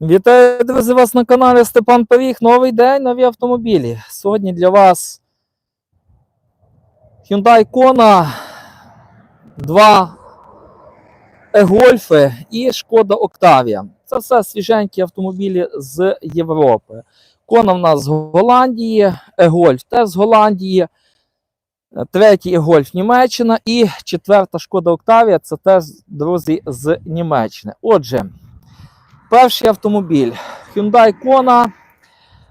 Вітаю, друзі, вас на каналі Степан Пиріг. Новий день, нові автомобілі. Сьогодні для вас Hyundai Kona, два e-гольфи і Шкода Octavia. Це все свіженькі автомобілі з Європи. Kona в нас з Голландії, e-гольф теж з Голландії. Третій e-гольф Німеччина і четверта Шкода Octavia це теж, друзі, з Німеччини. Отже, Перший автомобіль Hyundai Kona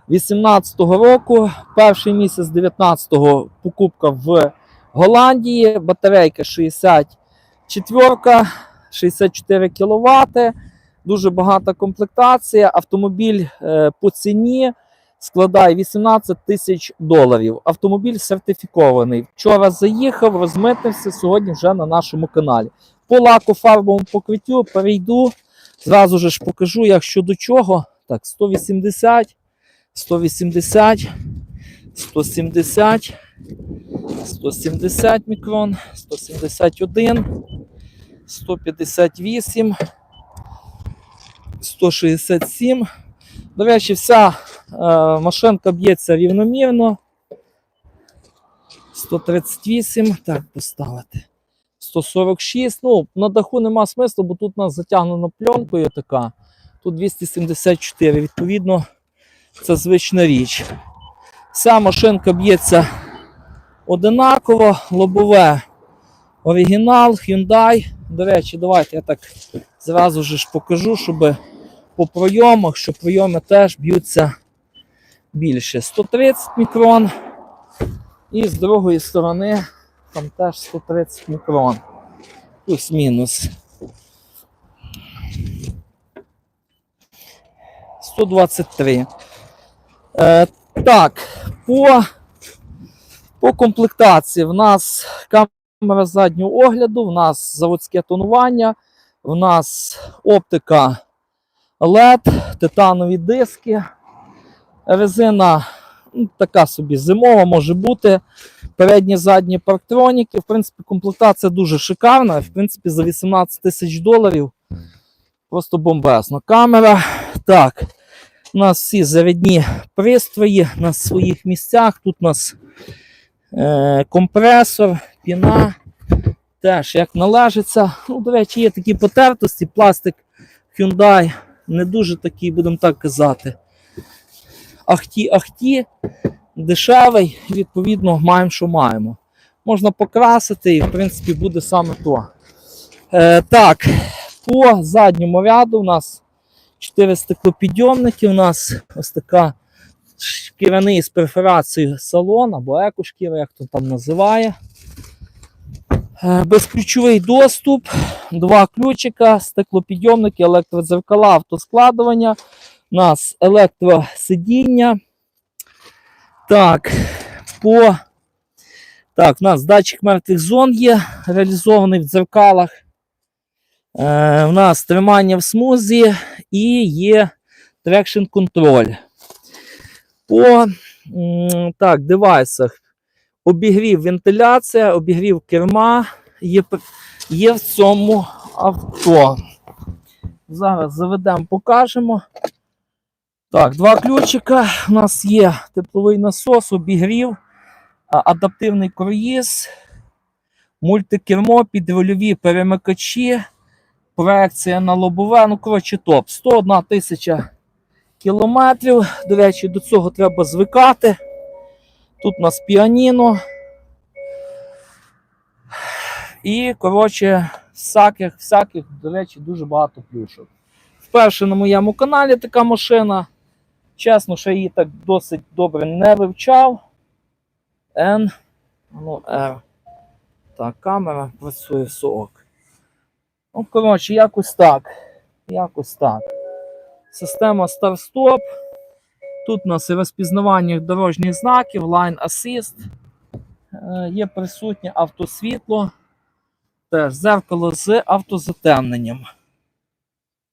18-го року, перший місяць 19-го покупка в Голландії, батарейка 64, 64 кВт, дуже багата комплектація. Автомобіль е, по ціні складає 18 тисяч доларів. Автомобіль сертифікований. Вчора заїхав, розмитнився, сьогодні вже на нашому каналі. По лаку фарбовому покриттю перейду. Зразу ж покажу, як щодо чого. Так, 180, 180, 170, 170 мікрон, 171, 158, 167. До речі, вся е, машинка б'ється рівномірно. 138. Так, поставити. 146. Ну, на даху нема смислу, бо тут нас затягнено пленкою така. Тут 274. Відповідно, це звична річ. Вся машинка б'ється одинаково, лобове оригінал, Hyundai. До речі, давайте я так зразу ж покажу, щоб по пройомах, що пройоми теж б'ються більше. 130 мікрон. І з другої сторони там теж 130 мікрон. Плюс-мінус. 123. Е, так, по, по комплектації в нас камера заднього огляду, в нас заводське тонування, в нас оптика LED, титанові диски, резина така собі зимова може бути передні задні парктроніки. В принципі, комплектація дуже шикарна. В принципі, за 18 тисяч доларів просто бомбезно. Камера. Так, у нас всі зарядні пристрої на своїх місцях. Тут у нас е, компресор, піна. Теж як належиться. Ну, до речі, є такі потертості, пластик Hyundai. Не дуже такий, будемо так казати. Ахті-ахті дешевий, відповідно маємо, що маємо. Можна покрасити і, в принципі, буде саме то. Е, так, по задньому ряду у нас 4 стеклопідйомники, у нас ось така шкіряний з перфорацією салон або екошкіра, як хто там називає. Е, безключовий доступ, два ключика, стеклопідйомники, електродзеркала, автоскладування. У нас електросидіння. Так, по. Так, у нас датчик мертвих зон є, реалізований в дзеркалах. Е, у нас тримання в смузі і є трекшн контроль. По так, девайсах. Обігрів вентиляція, обігрів керма є, є в цьому авто. Зараз заведемо, покажемо. Так, два ключика. У нас є тепловий насос, обігрів, адаптивний круїз, мультикермо, підрульові перемикачі, проекція на лобове. Ну, коротше, топ. 101 тисяча кілометрів. До речі, до цього треба звикати. Тут у нас піаніно. І, коротше, всяких, всяких, до речі, дуже багато плюшок. Вперше на моєму каналі така машина. Чесно, що її так досить добре не вивчав. N. Ну, R. Так, камера працює в сок. Ну, коротше, якось так. Якось так. Система старт-стоп. Тут у нас і розпізнавання дорожніх знаків, Line Assist. Е, Є присутнє автосвітло. Теж зеркало з автозатемненням.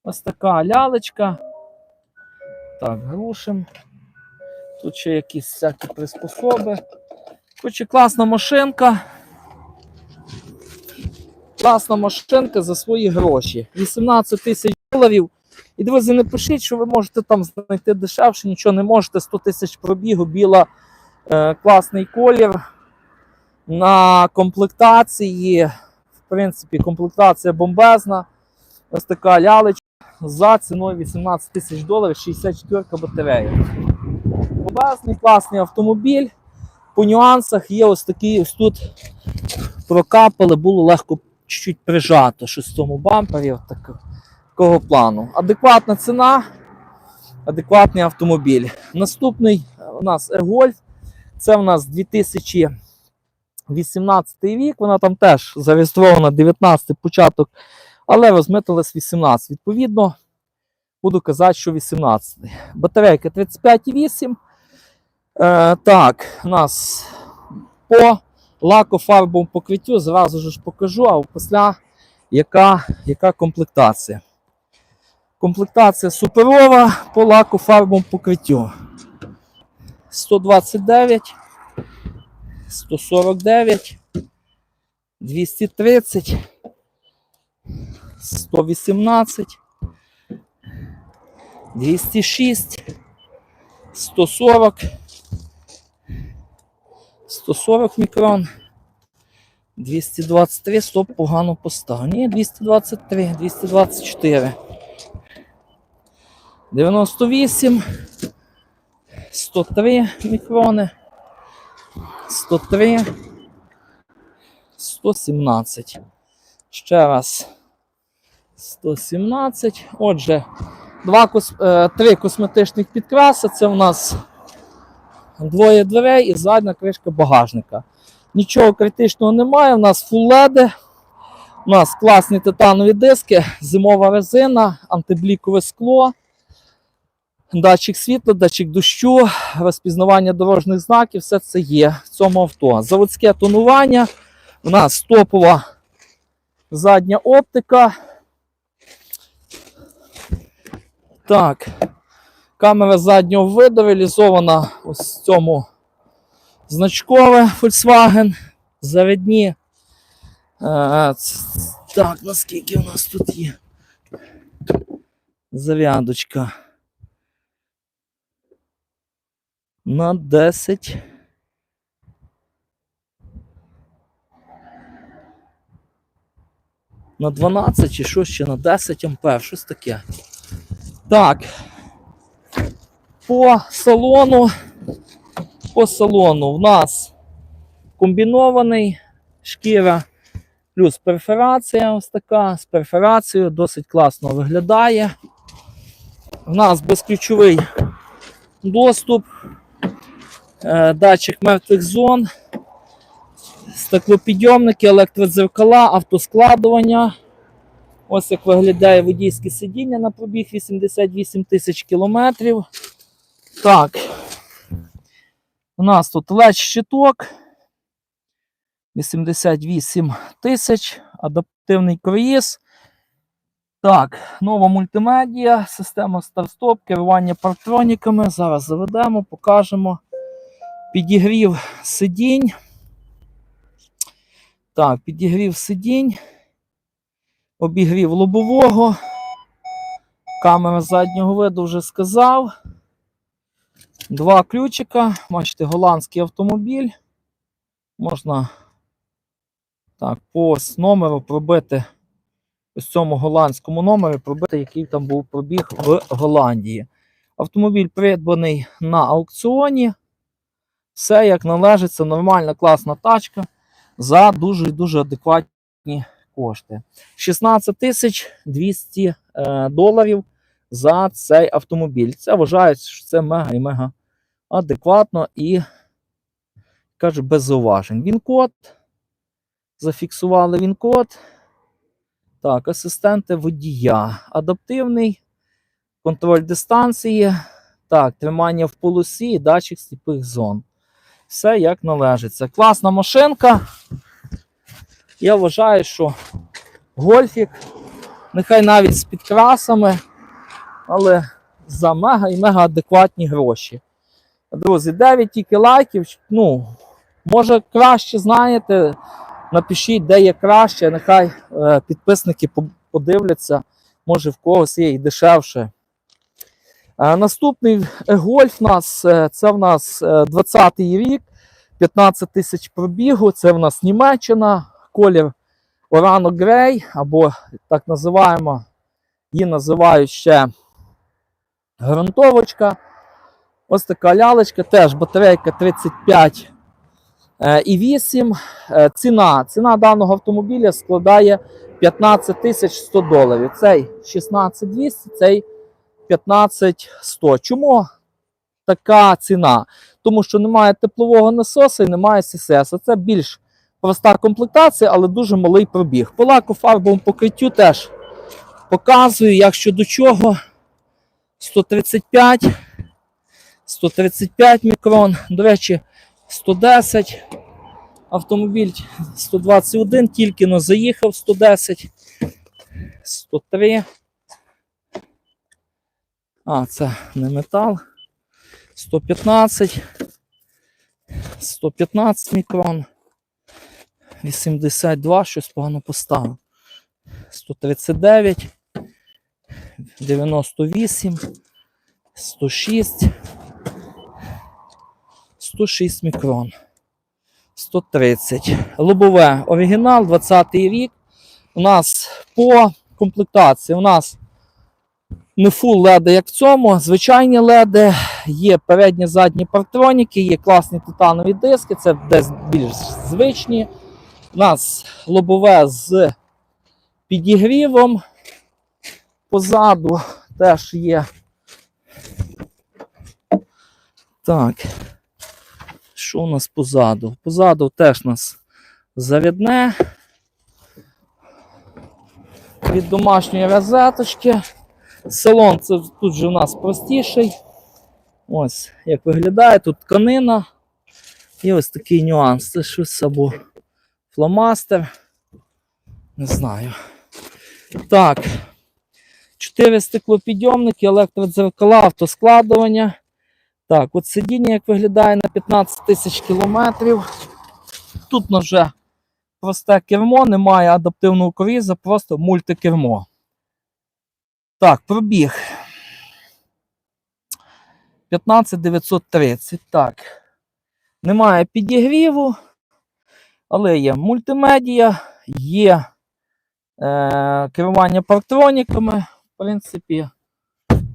Ось така лялечка. Так, грушим. Тут ще якісь всякі приспособи. Коротше, класна машинка. Класна машинка за свої гроші. 18 тисяч доларів. І друзі, не пишіть, що ви можете там знайти дешевше, нічого не можете. 100 тисяч пробігу, біла, е, класний колір. На комплектації, в принципі, комплектація бомбезна. Ось така лялечка за ціною 18 тисяч доларів, 64 батарея. Бомбезний, класний автомобіль. По нюансах є ось такі, ось тут прокапали, було легко чуть-чуть прижато, щось в цьому бампері. От так- такого плану. Адекватна ціна, адекватний автомобіль. Наступний у нас E-Golf. Це у нас 2018 рік. Вона там теж зареєстрована 19 початок, але розмитилась 18. Відповідно, буду казати, що 18. Батарейка 35,8. Е, так, у нас по лакофарбовому покриттю зразу ж покажу, а після яка, яка комплектація. Комплектація суперова по лакофарбовому покриттю. 129, 149, 230, 118, 206, 140, 140 мікрон. 223, стоп, погано поставив. Ні, 223, 224. 98, 103 мікрони, 103, 117. Ще раз. 117. Отже, два е, три косметичних підкраси. Це у нас двоє дверей і задня кришка багажника. Нічого критичного немає. У нас LED. У нас класні титанові диски, зимова резина, антиблікове скло, датчик світла, датчик дощу, розпізнавання дорожніх знаків, все це є в цьому авто. Заводське тонування. У нас топова задня оптика. Так. Камера заднього виду реалізована ось в цьому значкове Volkswagen. Завідні. Е, так, наскільки у нас тут є? Зарядочка. На 10. На 12 чи що ще на 10 ампер, щось таке. Так. По салону. По салону в нас комбінований шкіра плюс перфорація ось така з перфорацією, досить класно виглядає. В нас безключовий доступ, е, датчик мертвих зон, стеклопідйомники, електродзеркала, автоскладування. Ось як виглядає водійське сидіння на пробіг 88 тисяч кілометрів. Так. У нас тут ледь щиток. 88 тисяч. Адаптивний круїз. Так, нова мультимедіа, система старт-стоп, керування партроніками. Зараз заведемо, покажемо. Підігрів сидінь. Так, підігрів сидінь. Обігрів лобового. Камера заднього виду вже сказав. Два ключика. Бачите, голландський автомобіль. Можна так, по номеру пробити ось цьому голландському номері, пробити, який там був пробіг в Голландії. Автомобіль придбаний на аукціоні. Все як належить, це нормальна, класна тачка за дуже дуже адекватні кошти. 16 тисяч 200 е, доларів за цей автомобіль. Це вважається, що це мега і мега адекватно і кажу, без зауважень. Він-код. Зафіксували він-код. Так, асистенти водія. Адаптивний, контроль дистанції. Так, тримання в полосі і датчик сліпих зон. Все як належить. Це класна машинка. Я вважаю, що гольфік, нехай навіть з підкрасами, але за мега і мега адекватні гроші. Друзі, 9 тільки лайків. Ну, може краще знаєте. Напишіть, де є краще, нехай е, підписники подивляться може в когось є і дешевше. Е, Наступний гольф у нас е, це в нас 20-й рік, 15 тисяч пробігу. Це в нас Німеччина, колір Orano Grey, або так називаємо, її називають ще грунтовочка. Ось така лялечка, теж батарейка 35 е, і 8. Е, Ціна, ціна даного автомобіля складає 15 тисяч 100 доларів. Цей 16 200, цей 15 100. Чому така ціна? Тому що немає теплового насоса і немає ССС. Це більш проста комплектація, але дуже малий пробіг. По лакофарбовому покриттю теж показую, як щодо чого. 135, 135 мікрон. До речі, 110. Автомобіль 121, тільки но заїхав 110, 103. А, це не метал. 115, 115 мікрон. 82, щось погано поставив. 139, 98, 106, 106 мікрон. 130. Лобове оригінал, 20 рік. У нас по комплектації у нас не фул леди, як в цьому. Звичайні леди, є передні задні партроніки, є класні титанові диски, це десь більш звичні. У нас лобове з підігрівом. Позаду теж є. Так. Що у нас позаду? Позаду теж нас зарядне. Від домашньої розеточки. Салон це тут же у нас простіший. Ось як виглядає, тут тканина. І ось такий нюанс. Це щось або фломастер. Не знаю. Так. Чотири стеклопідйомники, електродзеркала, автоскладування. Так, от сидіння як виглядає на 15 тисяч кілометрів. Тут вже просте кермо, немає адаптивного коріза, просто мультикермо. Так, пробіг. 15930. Так. Немає підігріву, але є мультимедіа, є е, керування парктроніками, в принципі.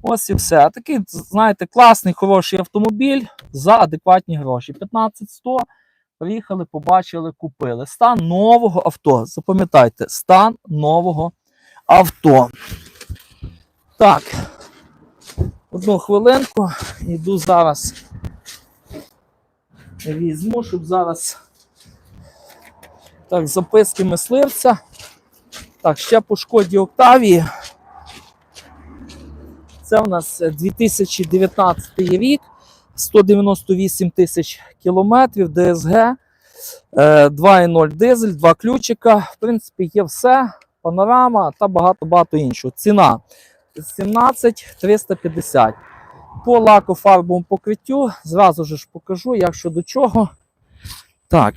Ось і все. Такий, знаєте, класний, хороший автомобіль за адекватні гроші. 15100. Приїхали, побачили, купили. Стан нового авто. Запам'ятайте, стан нового авто. Так. Одну хвилинку. Йду зараз. Візьму, щоб зараз. Так, записки мисливця. Так, ще по шкоді Октавії. Це у нас 2019 рік, 198 тисяч кілометрів, ДСГ, е, 2.0 дизель, два ключика. В принципі, є все, панорама та багато-багато іншого. Ціна 17 350. По лакофарбовому покриттю зразу ж покажу, як що до чого. Так.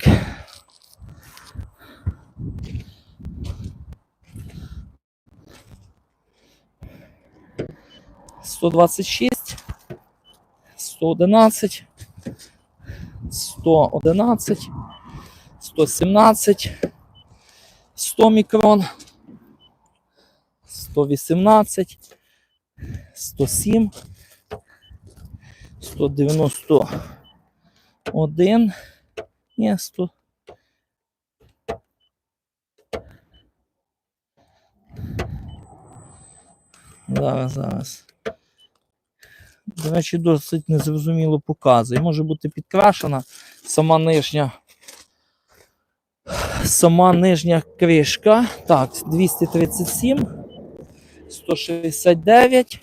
Сто двадцять шість, сто одинадцять, сто одинадцять, сто сімнадцять, сто мікрон, сто вісімнадцять, сто сім, сто дев'яносто один, ні, сто. Зараз, зараз. До речі, досить незрозуміло показує. Може бути підкрашена сама нижня. Сама нижня кришка. Так, 237, 169,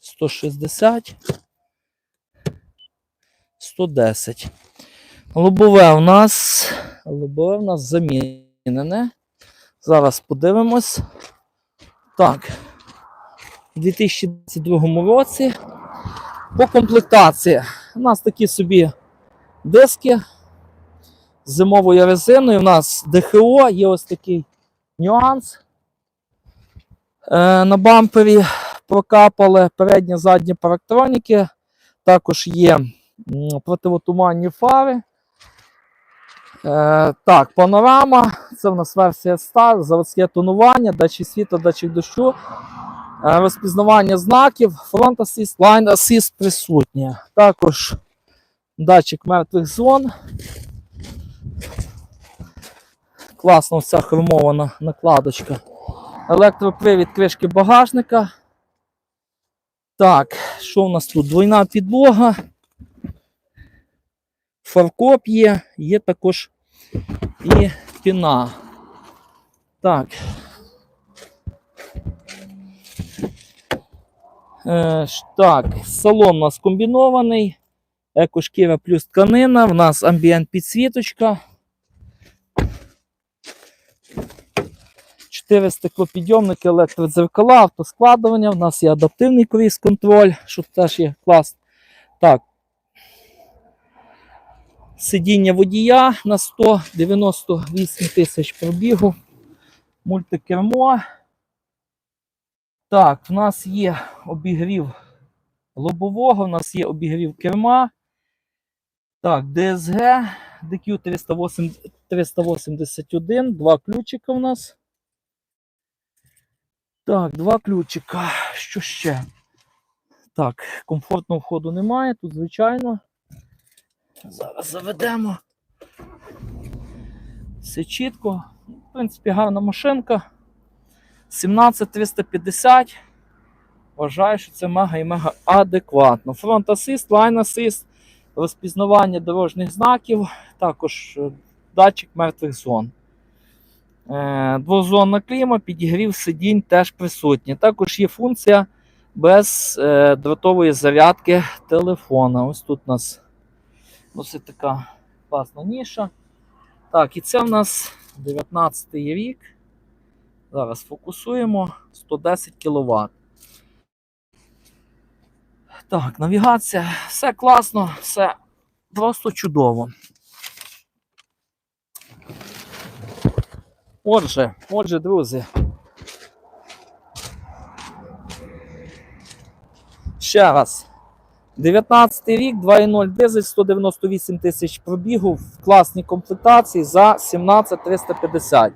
160, 110. Лобове у нас. Лобове у нас замінене. Зараз подивимось. Так. У 2022 році. По комплектації. У нас такі собі диски з зимовою резиною. У нас ДХО, є ось такий нюанс. Е, на бампері прокапали передні задні парктроніки. Також є противотуманні фари. Е, так, панорама. Це в нас версія Star, заводське тонування, датчик світла, датчик дощу, е, розпізнавання знаків, фронт асист, лайн асист присутнє. Також датчик мертвих зон. Класно вся хромована накладочка. Електропривід кришки багажника. Так, що у нас тут? Двойна підлога. Фаркоп є, є також і піна. Так. Е, так, салон у нас комбінований. Екошкіра плюс тканина. В нас амбієнт підсвіточка. 4 стеклопідйомники, електродзеркала, автоскладування. У нас є адаптивний круїз контроль, що теж є клас. Так. Сидіння водія на 198 тисяч пробігу. Мультикермо. Так, в нас є обігрів лобового, в нас є обігрів керма. Так, DSG, DQ381, два ключика у нас. Так, два ключика. Що ще? Так, комфортного входу немає, тут звичайно. Зараз заведемо. Все чітко. В принципі, гарна машинка. 17350. Вважаю, що це мега і мега адекватно. Фронт асист, лайн асист, розпізнавання дорожніх знаків, також е, датчик мертвих зон. Е, Двозонна кліма, підігрів сидінь теж присутні. Також є функція без е, дротової зарядки телефона. Ось тут у нас досить така класна ніша. Так, і це в нас 19 й рік. Зараз фокусуємо 110 кВт. Так, навігація, все класно, все просто чудово. Отже, отже, друзі. Ще раз. 19 рік, 2.0 дизель, 198 тисяч пробігу в класній комплектації за 17350.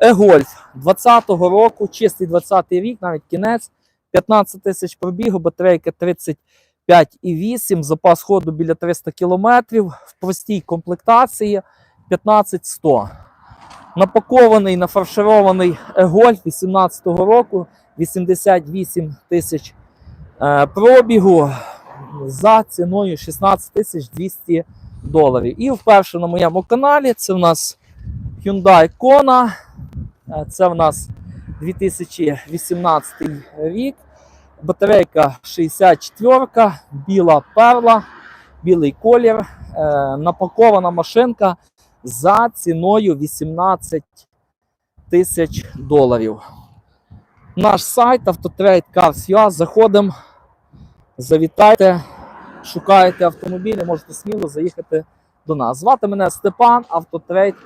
Е-Гольф 20-го року, чистий 20-й рік, навіть кінець, 15 тисяч пробігу, батарейка 35,8, запас ходу біля 300 км, в простій комплектації 15100. Напакований, нафарширований Е-Гольф 18-го року, 88 тисяч е, пробігу за ціною 16 тисяч 200 доларів. І вперше на моєму каналі це в нас Hyundai Kona. Е, Це в нас 2018 рік. Батарейка 64, біла перла, білий колір. Е, Напакована машинка за ціною 18 тисяч доларів. Наш сайт Cars.ua. Заходимо, завітайте, шукаєте автомобілі, можете сміло заїхати до нас. Звати мене Степан,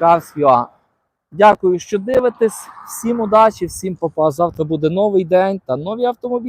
Cars.ua. Дякую, що дивитесь. Всім удачі, всім попа. Завтра буде новий день та нові автомобілі.